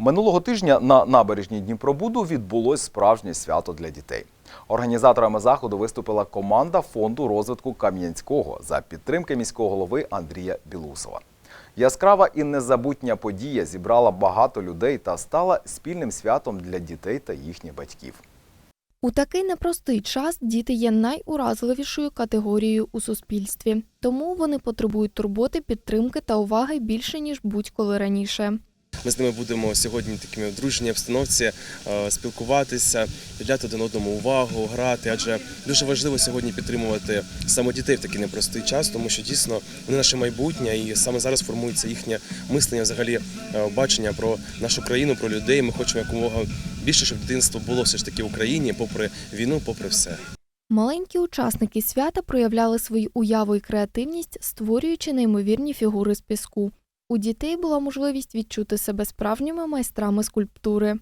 Минулого тижня на набережній Дніпробуду відбулось справжнє свято для дітей. Організаторами заходу виступила команда фонду розвитку Кам'янського за підтримки міського голови Андрія Білусова. Яскрава і незабутня подія зібрала багато людей та стала спільним святом для дітей та їхніх батьків. У такий непростий час діти є найуразливішою категорією у суспільстві, тому вони потребують турботи, підтримки та уваги більше ніж будь-коли раніше. Ми з ними будемо сьогодні такими в дружній обстановці е, спілкуватися, приділяти один одному увагу, грати. Адже дуже важливо сьогодні підтримувати саме дітей в такий непростий час, тому що дійсно вони наше майбутнє, і саме зараз формується їхнє мислення, взагалі е, бачення про нашу країну, про людей. Ми хочемо якомога більше, щоб дитинство було все ж таки в Україні, попри війну, попри все. Маленькі учасники свята проявляли свою уяву і креативність, створюючи неймовірні фігури з піску. У дітей була можливість відчути себе справжніми майстрами скульптури.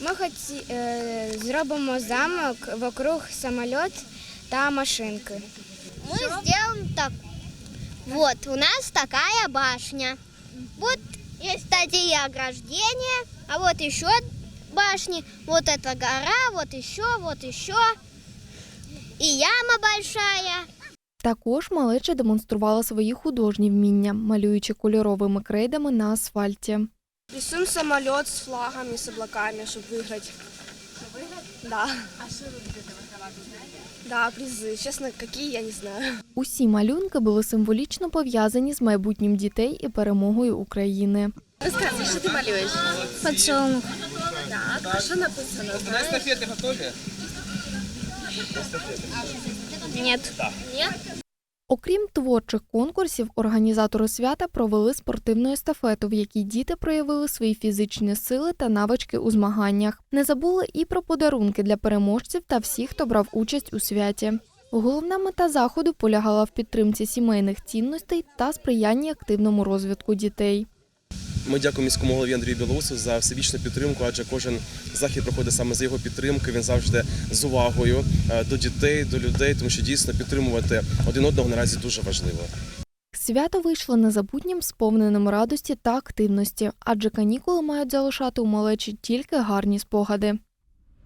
Ми хоч е, зробимо замок вокруг самоліт та машинки. Мы сделаем так. Вот, у нас такая башня. Вот есть такие ограждения, а вот еще башни. Вот эта гора, вот еще, вот еще. И яма большая. Також малеча демонструвала свої художні вміння, малюючи кольоровими крейдами на асфальті. Рисуем самолет с флагами, с облаками, чтобы выиграть. Да. А что вы будете Да, призы. Честно, какие, я не знаю. Усі малюнки були символічно пов'язані з майбутнім дітей і перемогою України. Рассказывай, что ты малюешь? Подсолнух. Так, а что написано? Нет. Окрім творчих конкурсів, організатори свята провели спортивну естафету, в якій діти проявили свої фізичні сили та навички у змаганнях. Не забули і про подарунки для переможців та всіх, хто брав участь у святі. Головна мета заходу полягала в підтримці сімейних цінностей та сприянні активному розвитку дітей. Ми дякуємо міському голові Андрію Білоусу за всебічну підтримку, адже кожен захід проходить саме за його підтримки. Він завжди з увагою е, до дітей, до людей, тому що дійсно підтримувати один одного наразі дуже важливо. Свято вийшло незабутнім, сповненим радості та активності, адже канікули мають залишати у малечі тільки гарні спогади.